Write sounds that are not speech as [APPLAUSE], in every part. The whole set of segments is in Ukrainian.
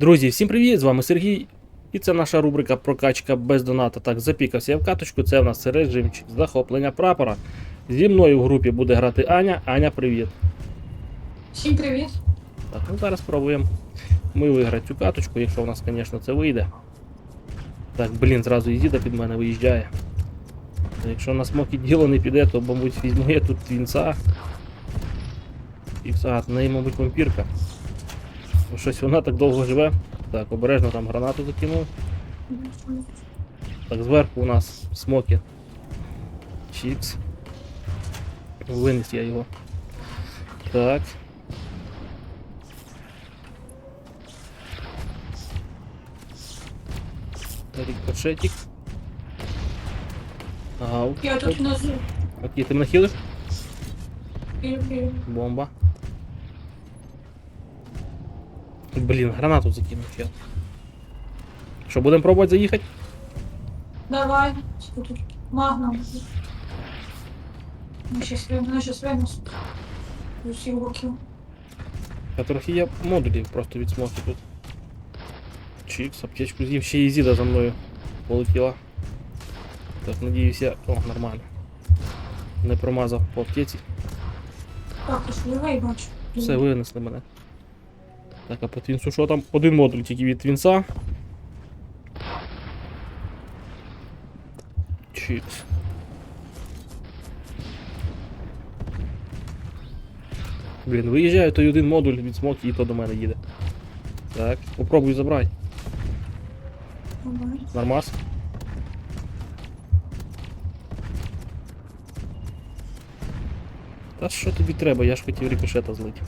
Друзі, всім привіт! З вами Сергій. І це наша рубрика Прокачка без доната. Так, запікався я в каточку. Це в нас режимчик захоплення прапора. Зі мною в групі буде грати Аня. Аня, привіт. Всім привіт. Так, ну зараз спробуємо ми виграти цю каточку, якщо в нас, звісно, це вийде. Так, блін, зразу їзіда під мене виїжджає. Якщо на смокі діло не піде, то, мабуть, візьму я тут твінца. І все, а, неї, мабуть, вампірка. Щось вона так довго живе. Так, обережно там гранату закинув. Так, зверху у нас смоки. Чікс. Виніс я його. Так. Рикошетик. Ага, Я тут внизу. Окей, ти мене хілиш? Бомба. Блін, гранату закинув ще. Що, будемо пробувати заїхати? Давай. Що тут? Магнум. Щас винесуть. З усіх боків. Трохи я модулів просто від смоки тут. Чікс, аптечку з'їв, ще і зіда за мною полетіла. Так, надіюсь я. О, нормально. Не промазав по аптеці. Так, ти ж лівий бачу. Все, винесли мене. Так, а по твінсу що там? Один модуль тільки від твінса. Чікс. Блін, виїжджаю, той один модуль від смоки і то до мене їде. Так, попробуй забрати. Нормас. Та що тобі треба? Я ж хотів рикошета злити.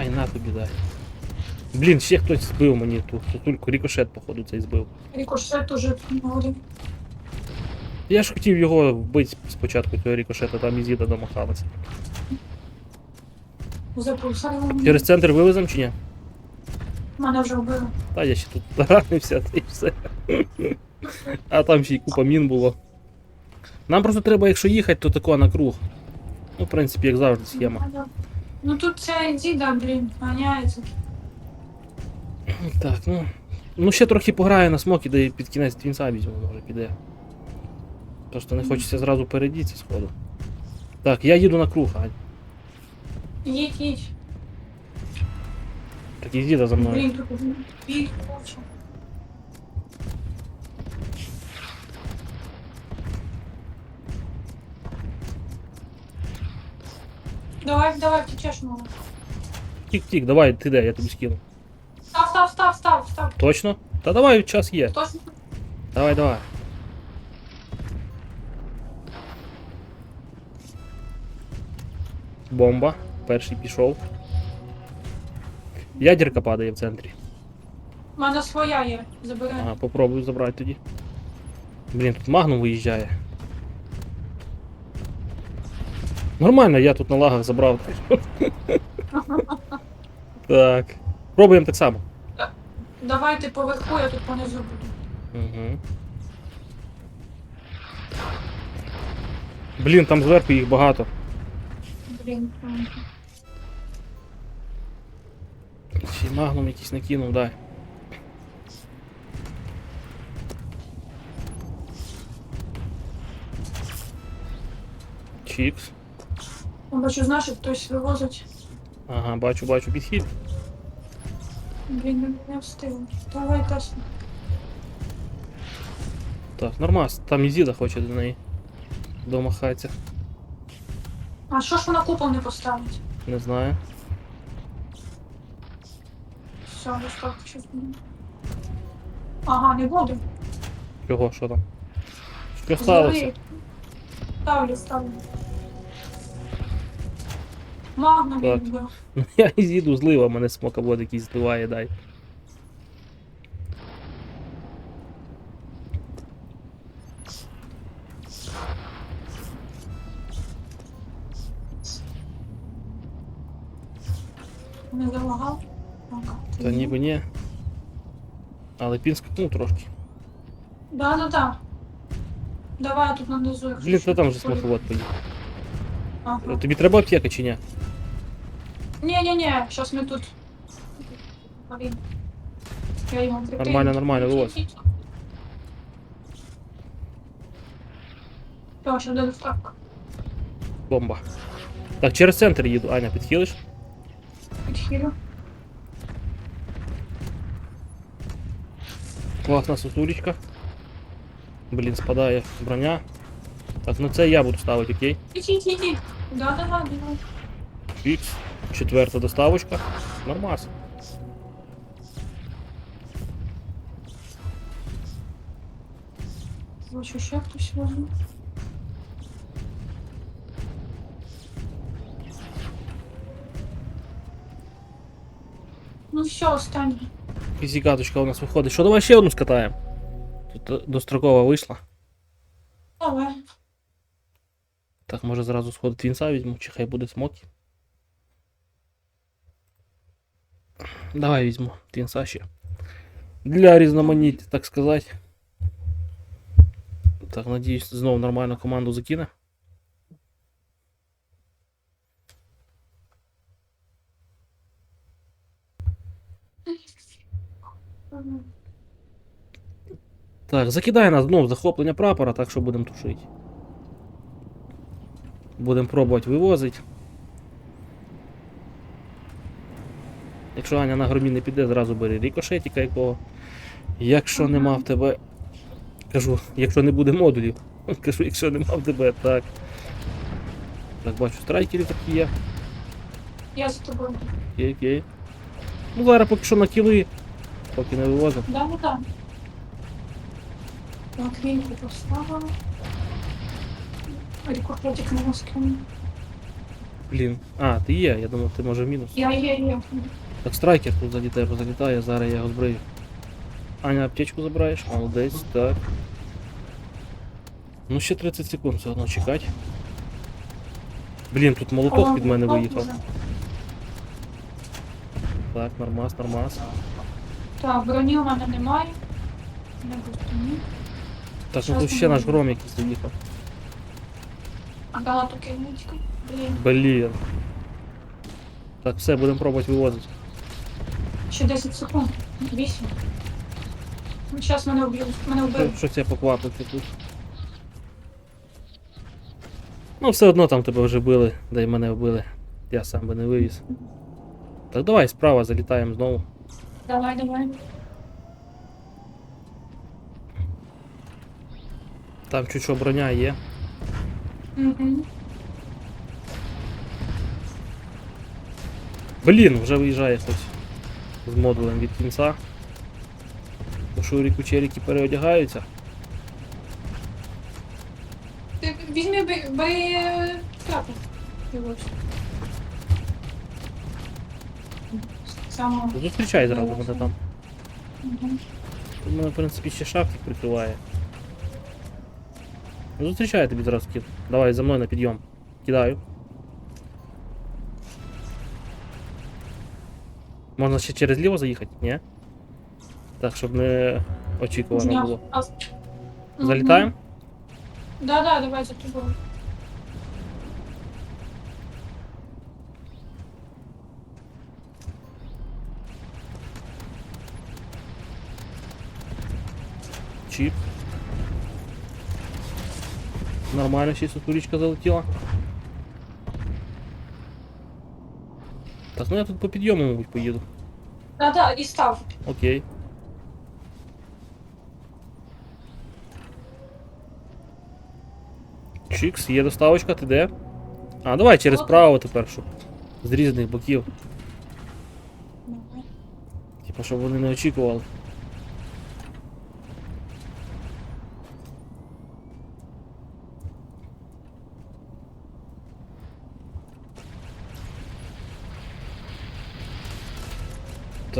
Ай, на тобі дай. Блін, ще хтось збив мені тут. Тут тільки рикошет, походу, цей збив. Рикошет уже молодий. Я ж хотів його вбити спочатку цього рикошета, там і зіда домахалася. Запульсарили. Через центр вивезем чи ні? Мене вже вбили. Та я ще тут таранився, та і все. А там ще й купа мін було. Нам просто треба, якщо їхати, то тако на круг. Ну, в принципі, як завжди, схема. Ну тут ця діда, блін, ганяється. Так, ну. Ну ще трохи пограю на смокі, де під кінець твінса візьму, може піде. Просто не хочеться зразу передіться сходу. Так, я їду на круг, Ань. Їдь, їдь. Так і за мною. Блін, тут бій хоче. Давай, давай, втечеш мало. Тік-тік, давай, ти де, я тобі скину. Став, став, став, став, став. Точно? Та давай, час є. Точно. Давай, давай. Бомба. Перший пішов. Ядерка падає в центрі. У мене своя є. Забирай. Ага, попробую забрати тоді. Блін, тут магнум виїжджає. Нормально, я тут на лагах забрав. Так. Пробуємо так само. Давай ти поверху, я тут понизу буду. Угу. Блін, там зверху їх багато. Блін. м. Ще й магнум якийсь накинув, дай. Чікс. Я Бачу, знаєш, як хтось вивозить. Ага, бачу, бачу підхід. Блін, не- не встиг. Давай теж. Так, нормас, там і Зіда хоче до неї домахатися. А що ж вона купол не поставить? Не знаю. Все, буде. Ага, не буду. Чого, що там? Що сталося? Ставлю, ставлю. Магна Так. відбив. Ну я з'їду злива, мене смоковод якийсь зливає, дай. Не залагав? Ага. Та ніби ні. Але пін скакнув трошки. Да, да, да. Давай тут нанизу. якщо Блін, що. там вже смоковод поїхав. Ага. Тобі треба аптека чи ні? Ні-ні-ні, щас ми тут. Блін. Я його прикрию. Нормально, нормально, вилазь. О, ще до доставка. Бомба. Так, через центр їду. Аня, підхилиш? Підхилю. Класна сосулечка. Блін, спадає броня. Так, ну це я буду ставити, окей? Іди, іди, іди. Да-да-да, давай. Фікс. Четверта доставочка. Нормас. Бачу, ще хтось. Ну все, останній. Фізікаточка у нас виходить. Що, давай ще одну скатаємо? Тут е, дострокова вийшла. Давай. Так, може зразу сходить твінса візьму, чи хай буде смокі. Давай візьму твінса ще. Для різноманіття, так сказати. Так, надіюсь, знову нормальну команду закине. Так, закидає нас знов захоплення прапора, так що будемо тушити. Будемо пробувати вивозити. Якщо Аня на громі не піде, зразу бери рікошетіка якого. Якщо нема в тебе. Кажу, якщо не буде модулів. [LAUGHS] Кажу, якщо нема в тебе, так. Так, бачу, страйкери такі є. Я за тобою. Окей, окей. Ну зараз поки що на кіли, поки не вивозимо. Да, ну да. Так, вінки поставила. Рікофотик на скину. Блін. А, ти є, я думав, ти може в мінус. Я є, є. Так, страйкер тут тебе залітає, зараз я його збрию. Аня, аптечку забираєш? Молодець, так. Ну ще 30 секунд все одно чекати. Блін, тут молоток під мене виїхав. Так, нормас, нормас. Так, броні у мене немає. Не ні. Так, ну тут ще наш гром якийсь заїхав. А галату кинуть. Блін. Блін. Так, все, будемо пробувати вивозити. Ще 10 секунд. 8. Зараз мене вб'ють. Мене Що, вбив. що це поквапити тут? Ну, все одно там тебе вже били, да й мене вбили. Я сам би не вивіз. Так давай справа залітаємо знову. Давай, давай. Там чуть що броня є. Угу. Блін, вже виїжджає хтось з модулем від кінця. Бо Шуріку черіки переодягаються. Ти візьми би, би трапу. Само. Зустрічай зразу мене там. Угу. Тут мене, в принципі, ще шафтик прикриває. Зустрічай тобі зараз кид. Давай за мною на підйом. Кидаю. Можна ще через ліво заїхати? Ні? Так, щоб не очікувано було. Залітаємо? Да, да, давай за тобою. Чіп. Нормально, ще сутулічка залетіла. Так, ну я тут по підйому, мабуть, поїду. Да, да, і став. Окей. Чікс, є доставочка, ти де? А, давай через право тепер, щоб з різних боків. Типа, щоб вони не очікували.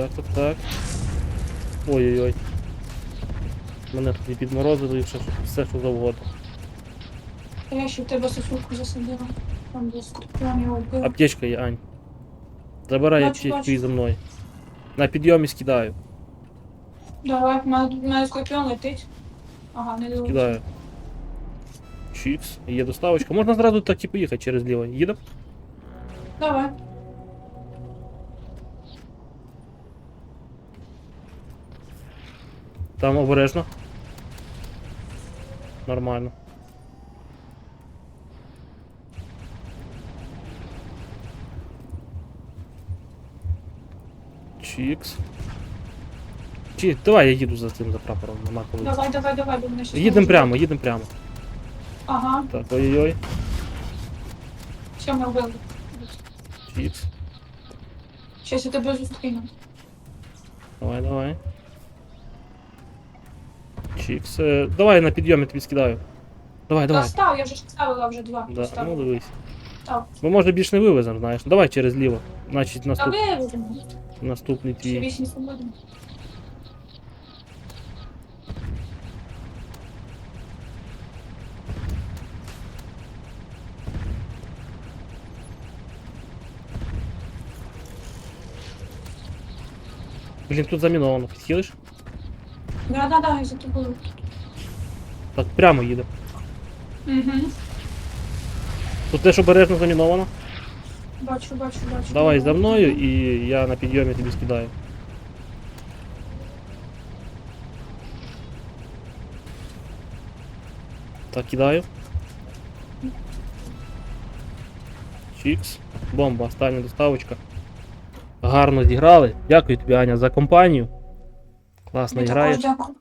Так, так, так. Ой-ой-ой. Мене тут і підморозило і все, все, що завгодно. Я ще в тебе сосульку засадила. Там де скорпіон його вбив. Аптечка є, Ань. Забирай Бачу, аптечку бачу. і за мною. На підйомі скидаю. Давай, мене, мене скорпіон летить. Ага, не дивись. Кидаю. Чікс. Є доставочка. Можна зразу так і поїхати через ліво. Їдемо? Давай. Там обережно. Нормально. Чікс. Чи, давай я їду за цим за прапором, коли. Давай, давай, давай, бо мене щось Їдемо прямо, їдемо прямо. Ага, Так, ой-ой-ой. все, ми вбили. Чікс. Щас я тебе зустріну. Давай, давай. Чікс. Е, давай на підйомі тобі скидаю. Давай, Та давай. став, я вже ж ставила вже два. Да, ну Ставила. дивись. Став. Бо може більш не вивеземо, знаєш. Давай через ліво. Значить Та наступ... вивеземо. наступний Ще твій. вісім свободно. Блін, тут заміновано. Підхилиш? Да, да, да, за тобою. Так, прямо їде. Угу. Тут теж обережно заміновано. Бачу, бачу, бачу. Давай за мною і я на підйомі тобі скидаю. Так, кидаю. Чікс. Бомба, остання доставочка. Гарно зіграли. Дякую тобі, Аня, за компанію. Класно дякую.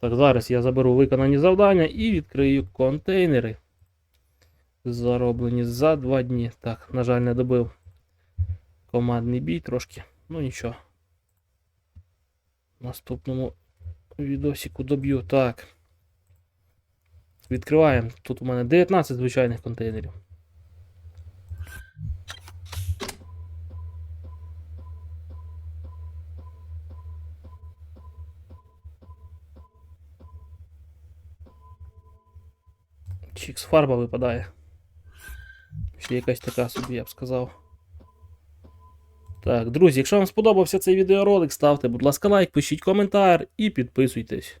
Так, зараз я заберу виконані завдання і відкрию контейнери. Зароблені за два дні. Так, на жаль, не добив командний бій трошки. Ну нічого. В наступному відосіку доб'ю. Так. Відкриваємо. Тут у мене 19 звичайних контейнерів. Чікс фарба випадає. Ще якась така собі, я б сказав. Так, друзі, якщо вам сподобався цей відеоролик, ставте, будь ласка, лайк, пишіть коментар і підписуйтесь.